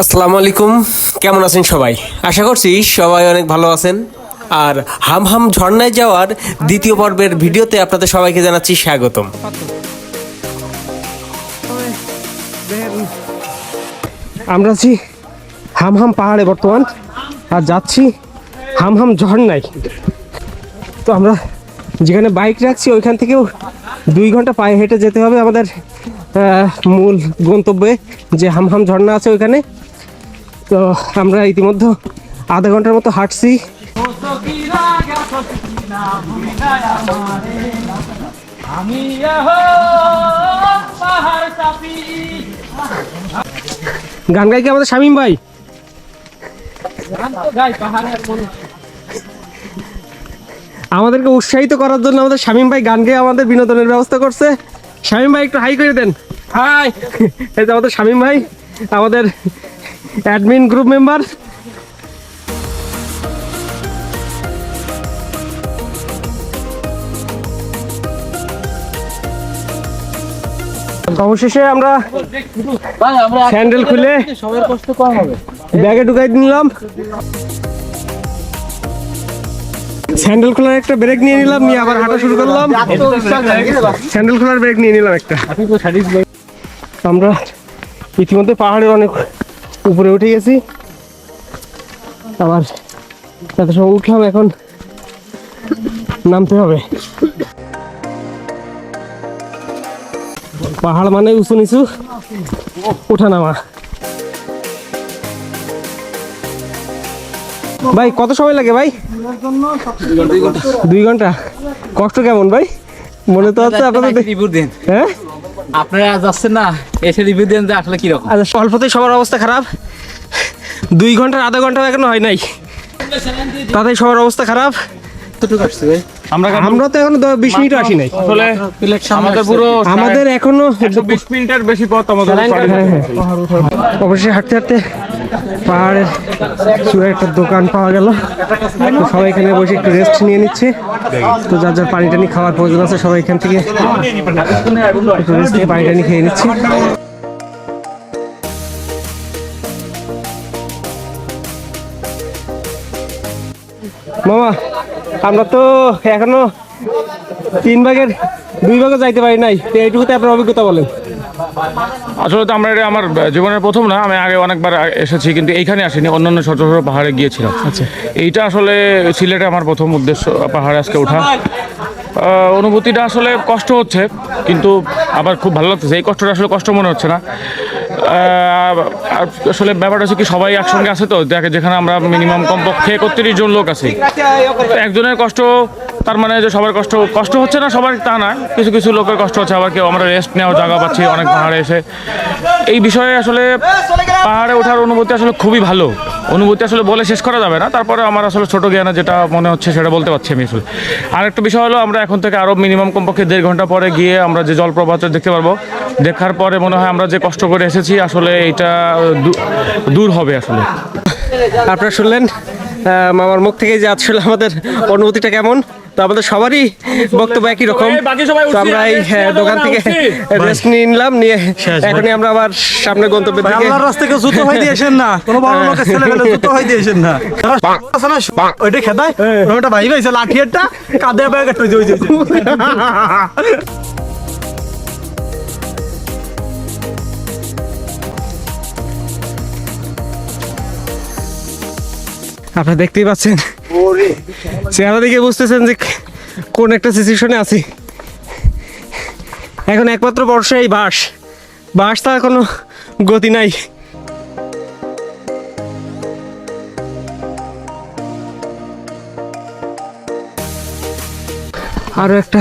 আসসালামু আলাইকুম। কেমন আছেন সবাই? আশা করছি সবাই অনেক ভালো আছেন। আর হাম হাম ঝর্ণায় যাওয়ার দ্বিতীয় পর্বের ভিডিওতে আপনাদের সবাইকে জানাচ্ছি স্বাগতম। আমরা আছি হাম হাম পাহাড়ে বর্তমান, আর যাচ্ছি হাম হাম ঝর্ণায়। তো আমরা যেখানে বাইক রাখছি, ওইখান থেকেও দুই ঘণ্টা পায়ে হেঁটে যেতে হবে আমাদের মূল গন্তব্যে যে হাম হাম ঝর্ণা আছে ওইখানে। তো আমরা ইতিমধ্যে আধা ঘণ্টার মতো হাঁটছি। গান গাই কি আমাদের শামীম ভাই? আমাদেরকে উৎসাহিত করার জন্য আমাদের শামীম ভাই গান গেয়ে আমাদের বিনোদনের ব্যবস্থা করছে। শামীম ভাই একটু হাই করে দেন। হাই। এই যে আমাদের শামীম ভাই আমাদের অ্যাডমিন গ্রুপ মেম্বার অবশেষে আমরা স্যান্ডেল খুলে সবার কষ্ট কম হবে। ব্যাগে ঢুকাই নিলাম স্যান্ডেল খোলার একটা ব্রেক নিয়ে নিলাম নিয়ে আবার হাঁটা শুরু করলাম। স্যান্ডেল খোলার ব্রেক নিয়ে নিলাম একটা। আমরা ইতিমধ্যে পাহাড়ের অনেক উপরে উঠে গেছি। আবার এত সময় উঠলাম এখন নামতে হবে। পাহাড় মানে উঁচু নিচু ওঠা নামা ভাই কত সময় লাগে ভাই? দুই ঘণ্টা। কষ্ট কেমন ভাই? মনে তো হচ্ছে আপনাদের রিভিউ দেন। হ্যাঁ? আপনারা যাচ্ছেন না এসে রিভিউ দেন যে আসলে কীরকম। আচ্ছা অল্পতেই সবার অবস্থা খারাপ। দুই ঘণ্টার আধা ঘণ্টা এখনও হয় নাই। তাতেই সবার অবস্থা খারাপ। আমরা আমরা তো এখনও দ- বিশ মিনিট আসি নাই। আসলে আমাদের পুরো আমাদের এখনও বিশ মিনিটের বেশি পথ আমাদের হ্যাঁ, হ্যাঁ। অবশ্যই হাঁটতে হাঁটতে পাহাড়ের একটা দোকান পাওয়া গেল। তো সবাই এখানে বসে একটু রেস্ট নিয়ে নিচ্ছে। তো যার যার পানি টানি খাওয়ার প্রয়োজন আছে, সবাই এখান থেকে একটু রেস্ট নিয়ে পানি টানি খেয়ে নিচ্ছে। মামা, আমরা তো এখনও তিন ভাগের দুই ভাগে যাইতে পারি নাই। তো এইটুকুতে আপনার অভিজ্ঞতা বলেন। আসলে তো আমরা এটা আমার জীবনের প্রথম না আমি আগে অনেকবার এসেছি কিন্তু এইখানে আসিনি অন্যান্য ছোট ছোট পাহাড়ে গিয়েছিলাম। আচ্ছা। এইটা আসলে সিলেটে আমার প্রথম উদ্দেশ্য পাহাড়ে আজকে ওঠা। অনুভূতিটা আসলে কষ্ট হচ্ছে কিন্তু আবার খুব ভালো লাগতেছে। এই কষ্টটা আসলে কষ্ট মনে হচ্ছে না। আসলে ব্যাপারটা হচ্ছে কি সবাই একসঙ্গে আছে তো দেখে যেখানে আমরা মিনিমাম কমপক্ষে একত্রিশ জন লোক আছি। একজনের কষ্ট তার মানে যে সবার কষ্ট কষ্ট হচ্ছে না, সবার তা না। কিছু কিছু লোকের কষ্ট হচ্ছে, আবার কেউ আমরা রেস্ট নেওয়ার জায়গা পাচ্ছি, অনেক পাহাড়ে এসে। এই বিষয়ে আসলে পাহাড়ে ওঠার অনুভূতি আসলে খুবই ভালো। অনুভূতি আসলে বলে শেষ করা যাবে না। তারপরে আমার আসলে ছোট জ্ঞানে যেটা মনে হচ্ছে সেটা বলতে পারছি আমি আসলে। আর একটা বিষয় হলো, আমরা এখন থেকে আরও মিনিমাম কমপক্ষে দেড় ঘণ্টা পরে গিয়ে আমরা যে জলপ্রপাত দেখতে পারব, দেখার পরে মনে হয় আমরা যে কষ্ট করে এসেছি, আসলে এটা দূর হবে আসলে। আপনারা শুনলেন মামার মুখ থেকে যে আসলে আমাদের অনুভূতিটা কেমন। তো আমাদের সবারই বক্তব্য একই রকম। তো আমরা এই হ্যাঁ, দোকান থেকে। রেস্ট নিয়ে নিলাম নিয়ে এখনই আমরা আবার সামনে গন্তব্যের দিকে আল্লাহর রাস্তা থেকে জুতো হয়ে দিয়েছেন না। কোনো বড় লোকের ছেলে পেলে জুতো হয়ে দিয়েছেন না। আছে না ওইটা খেদায় ওটা ভাই ভাইছে লাঠি একটা কাঁদে ব্যাগ একটা ওই যে- আপনারা দেখতেই পাচ্ছেন। চেহারা দেখে বুঝতেছেন যে কোন একটা সিচুয়েশনে আছি। এখন একমাত্র বর্ষা এই বাস। বাস তা কোনো গতি নাই। আরও একটা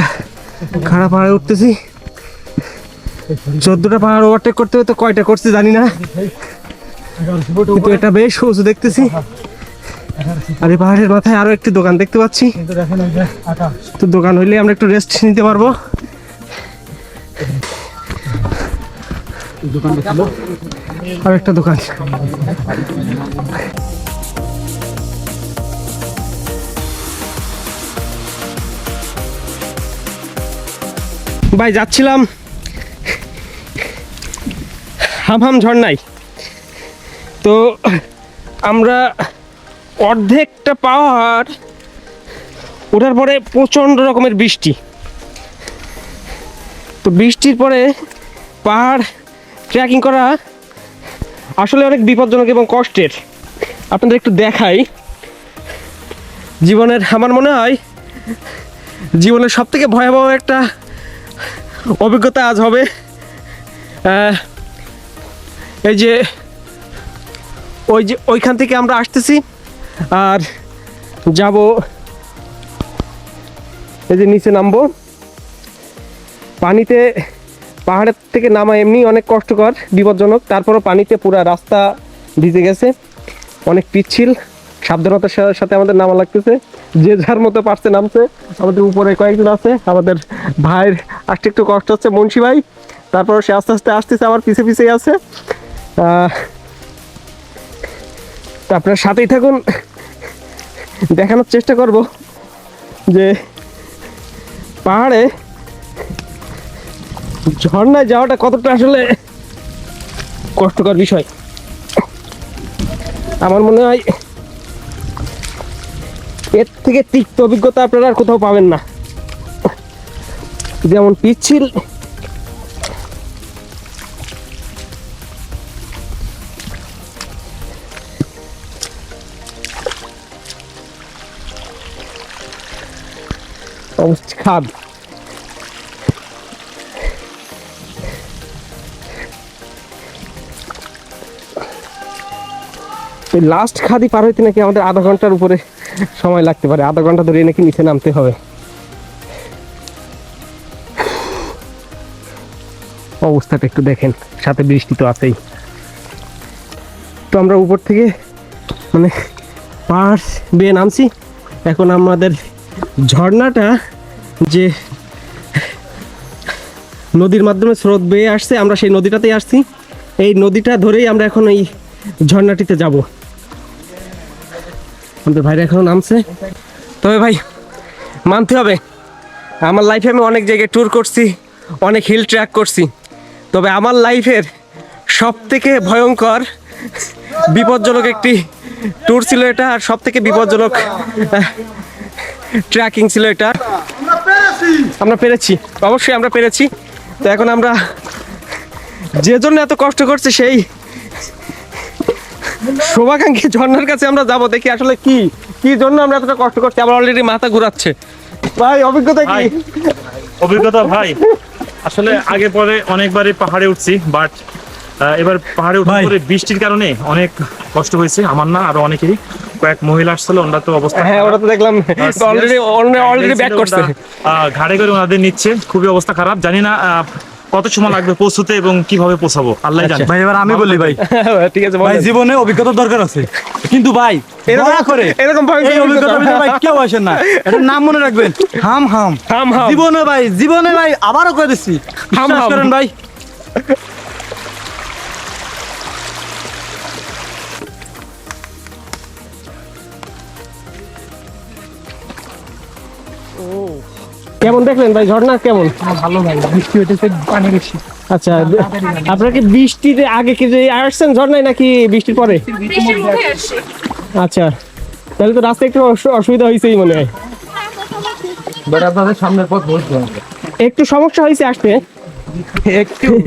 খারাপ পাহাড়ে উঠতেছি। চোদ্দটা পাহাড় ওভারটেক করতে হতো কয়টা করছি জানি না। কিন্তু এটা বেশ উঁচু দেখতেছি। আর এই পাহাড়ের মাথায় আরও একটি দোকান দেখতে পাচ্ছি। তো দোকান হইলে আমরা একটু রেস্ট নিতে পারব। আর একটা দোকান। ভাই যাচ্ছিলাম। হাম হাম ঝর্ণায়। তো আমরা অর্ধেকটা পাওয়ার ওঠার পরে প্রচণ্ড রকমের বৃষ্টি। তো বৃষ্টির পরে পাহাড় ট্রেকিং করা আসলে অনেক বিপজ্জনক এবং কষ্টের। আপনাদের একটু দেখাই। জীবনের, আমার মনে হয় জীবনের সব থেকে ভয়াবহ একটা অভিজ্ঞতা আজ হবে এই যে, ওই যে ওইখান থেকে আমরা আসতেছি। আর যাব এই যে নিচে নামবো। পানিতে পাহাড়ের থেকে নামা এমনি অনেক কষ্টকর বিপজ্জনক। তারপরও পানিতে পুরা রাস্তা ভিজে গেছে। অনেক পিচ্ছিল সাবধানতার সাথে আমাদের নামা লাগতেছে। যে যার মতো পারছে নামছে। আমাদের উপরে কয়েকজন আছে। আমাদের ভাইয়ের আসতে একটু কষ্ট হচ্ছে মুন্সি ভাই। তারপর সে আস্তে আস্তে আসতেছে আমার পিছে পিছেই আছে। আহ, আপনার সাথেই থাকুন। দেখানোর চেষ্টা করব যে পাহাড়ে ঝর্ণায় যাওয়াটা কতটা আসলে কষ্টকর বিষয়। আমার মনে হয় এর থেকে তিক্ত অভিজ্ঞতা আপনারা আর কোথাও পাবেন না। যেমন পিচ্ছিল খাদ এই লাস্ট খাদি পার হইতে নাকি আমাদের আধা ঘণ্টার উপরে সময় লাগতে পারে। আধা ঘণ্টা ধরে নাকি নিচে নামতে হবে। অবস্থাটা একটু দেখেন, সাথে বৃষ্টি তো আছেই। তো আমরা উপর থেকে মানে পাহাড় বেয়ে নামছি। এখন আমাদের ঝর্ণাটা যে নদীর মাধ্যমে স্রোত বেয়ে আসছে, আমরা সেই নদীটাতেই আসছি। এই নদীটা ধরেই আমরা এখন এই ঝর্ণাটিতে যাব। আমাদের ভাইরা এখনও নামছে। তবে ভাই, মানতে হবে, আমার লাইফে আমি অনেক জায়গায় ট্যুর করছি, অনেক হিল ট্র্যাক করছি। তবে আমার লাইফের সব থেকে ভয়ঙ্কর, বিপজ্জনক একটি ট্যুর ছিল এটা, আর সব থেকে বিপজ্জনক ট্র্যাকিং ছিল এটা। আমরা পেরেছি। অবশ্যই আমরা পেরেছি। তো এখন আমরা যে জন্য এত কষ্ট করছি সেই শোভাকাঙ্ক্ষী ঝর্ণার কাছে আমরা যাব। দেখি আসলে কি কি জন্য আমরা এতটা কষ্ট করছি। আমার অলরেডি মাথা ঘুরাচ্ছে। ভাই, অভিজ্ঞতা কি? অভিজ্ঞতা ভাই। আসলে আগে পরে অনেকবারই পাহাড়ে উঠছি বাট এবার পাহাড়ে উঠার পরে বৃষ্টির কারণে অনেক কষ্ট হয়েছে আমার না আরও অনেকেরই। কয়েক মহিলা আসছিল ওনারা তো অবস্থা হ্যাঁ ওটা তো দেখলাম অলরেডি অলরেডি ব্যাক করছে। ঘাড়ে করে ওনাদের নিচ্ছে খুবই অবস্থা খারাপ। জানি না কত সময় লাগবে পৌঁছতে এবং কীভাবে পৌঁছাবো আল্লাহ জানে। ভাই এবার আমি বলি ভাই। ঠিক আছে ভাই জীবনে অভিজ্ঞতা দরকার আছে। কিন্তু ভাই এরকম- করে এরকম অভিজ্ঞতা। ভাই কেউ আসেন না। এটার নাম মনে রাখবেন। হাম হাম। হাম হাম। জীবনে ভাই জীবনে ভাই আবারও করে দিচ্ছি। হাম হাম। করেন ভাই। কেমন দেখলেন ভাই? ঝর্ণা কেমন? ভালো ভাই বৃষ্টি হইতেছে পানি বেশি। আচ্ছা আপনারা কি বৃষ্টির আগে কি যে আসছেন ঝর্ণায় নাকি বৃষ্টির পরে? আচ্ছা তাহলে তো রাস্তায় একটু অসু- অসুবিধা হয়েছেই মনে হয়। আপনাদের সামনের পথ বলতে একটু সমস্যা হয়েছে আসতে। একটু।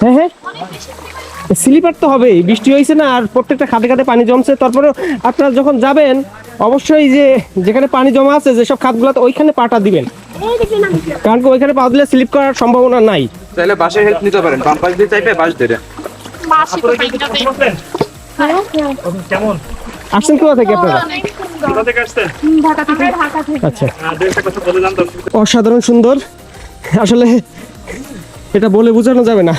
হ্যাঁ হ্যাঁ। স্লিপার তো হবেই বৃষ্টি হয়েছে না আর প্রত্যেকটা খাতে খাতে পানি জমছে। তারপরে আপনারা যখন যাবেন অবশ্যই যে যেখানে পানি জমা আছে যেসব খাতগুলোতে ওইখানে পাটা দিবেন। কারণ কি ওইখানে পা দিলে স্লিপ করার সম্ভাবনা নাই। তাহলে বাসের হেল্প নিতে পারেন বাম পাশ দিয়ে চাইবে বাস ধরে। কেমন? আসছেন কোথা থেকে আপনারা? আচ্ছা। অসাধারণ সুন্দর। আসলে এটা বলে বোঝানো যাবে না।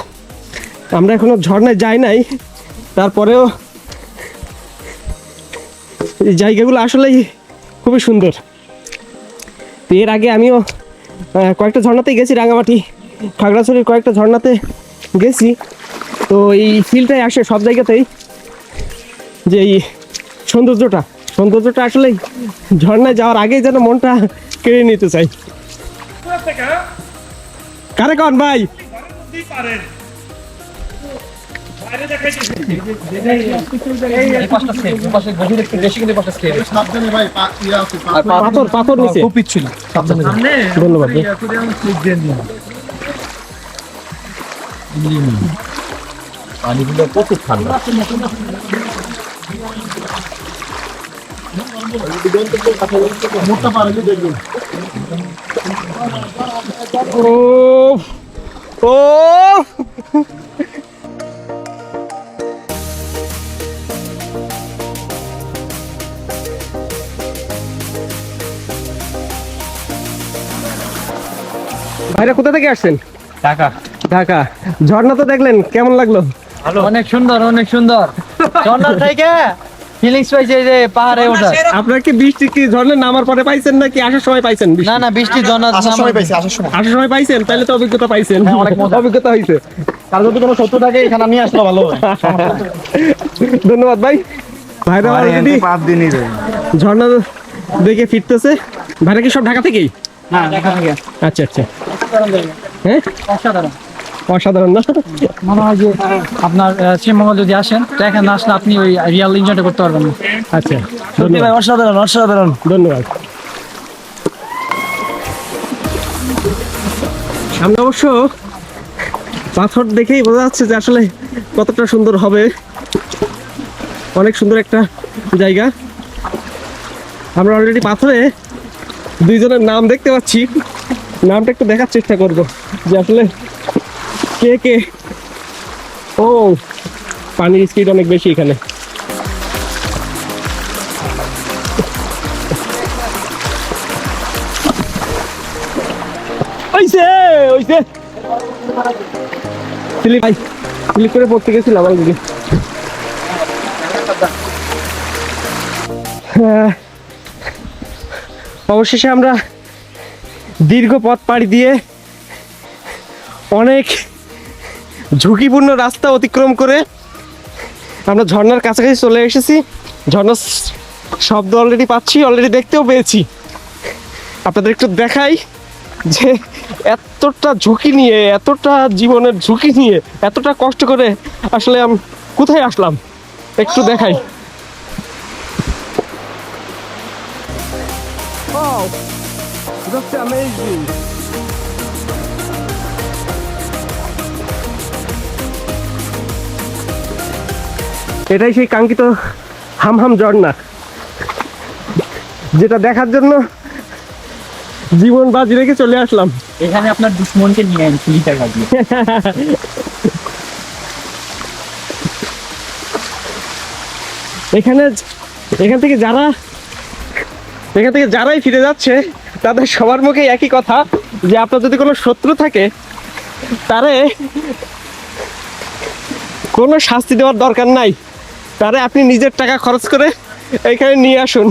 আমরা এখনও ঝর্ণায় যাই নাই। তারপরেও এই জায়গাগুলো আসলেই খুবই সুন্দর। তো এর আগে আমিও কয়েকটা ঝর্ণাতে গেছি রাঙামাটি খাগড়াছড়ির কয়েকটা ঝর্ণাতে গেছি। তো এই ফিলটাই আসে সব জায়গাতেই। যে এই সৌন্দর্যটা সৌন্দর্যটা আসলে ঝর্ণায় যাওয়ার আগেই যেন মনটা কেড়ে নিতে চাই। কারে কন ভাই? এই পাথর পাথর নিচে খুব পিচ্ছিল ধন্যবাদ পানিগুলো প্রচুর ঠান্ডা ও ও ভাইরা কোথা থেকে আসছেন? টাকা ঢাকা। ঝর্ণা তো দেখলেন কেমন লাগল? অনেক সুন্দর অনেক সুন্দর। ঝর্ণা থেকে ফিলিংস পাইছে যে পাহাড়ে ওঠা। আপনার কি বৃষ্টি কি ঝর্ণা নামার পরে পাইছেন নাকি আসার সময় পাইছেন না না বৃষ্টি ঝর্ণা আসার সময় পাইছি আসার সময়। আসার সময় পাইছেন? তাহলে তো অভিজ্ঞতা পাইছেন। অনেক মজা। অভিজ্ঞতা হয়েছে তার যদি কোনো শত্রু থাকে এখানে আমি আসলে ভালো। ধন্যবাদ ভাই। ভাইরা অলরেডি পাঁচ দিনই ঝর্ণা দেখে ফিরতেছে। ভাইরা কি সব ঢাকা থেকেই? হ্যাঁ থেকে আচ্ছা আচ্ছা। হ্যাঁ অসাধারণ। অসাধারণ না? মনে হয় যে আপনার শ্রীমঙ্গল যদি আসেন তো এখানে আসলে আপনি ওই রিয়াল এনজয়টা করতে পারবেন না। আচ্ছা অসাধারণ অসাধারণ। ধন্যবাদ। সামনে অবশ্য পাথর দেখেই বোঝা যাচ্ছে যে আসলে কতটা সুন্দর হবে। অনেক সুন্দর একটা জায়গা। আমরা অলরেডি পাথরে দুইজনের নাম দেখতে পাচ্ছি। নামটা একটু দেখার চেষ্টা করব। যে আসলে কে কে? ও, পানির স্পিড অনেক বেশি এখানে। করে পড়তে গেছিলাম অলরেডি হ্যাঁ। অবশেষে আমরা দীর্ঘ পথ পাড়ি দিয়ে অনেক ঝুঁকিপূর্ণ রাস্তা অতিক্রম করে আমরা ঝর্নার কাছাকাছি চলে এসেছি। ঝর্ণার শব্দ অলরেডি পাচ্ছি অলরেডি দেখতেও পেয়েছি। আপনাদের একটু দেখাই যে এতটা ঝুঁকি নিয়ে, এতটা জীবনের ঝুঁকি নিয়ে, এতটা কষ্ট করে আসলে আমি, কোথায় আসলাম? একটু দেখাই। এটাই সেই কাঙ্ক্ষিত হামহাম ঝর্ণা যেটা দেখার জন্য জীবন বাজি রেখে চলে আসলাম। এখানে আপনার দুশ্মনকে নিয়ে আইন পুলিশের কাছে এখানে এখান থেকে যারা এখান থেকে যারাই ফিরে যাচ্ছে, তাদের সবার মুখে একই কথা, যে আপনার যদি কোনো শত্রু থাকে, তারে কোনো শাস্তি দেওয়ার দরকার নাই। তারে আপনি নিজের টাকা খরচ করে এখানে নিয়ে আসুন।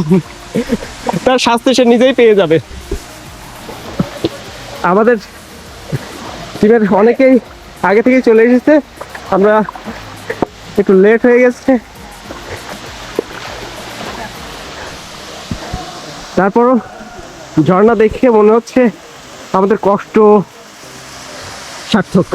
তার শাস্তি সে নিজেই পেয়ে যাবে। আমাদের টিমের অনেকেই আগে থেকেই চলে এসেছে। আমরা একটু লেট হয়ে গেছে। তারপরও ঝর্ণা দেখে মনে হচ্ছে আমাদের কষ্ট সার্থক।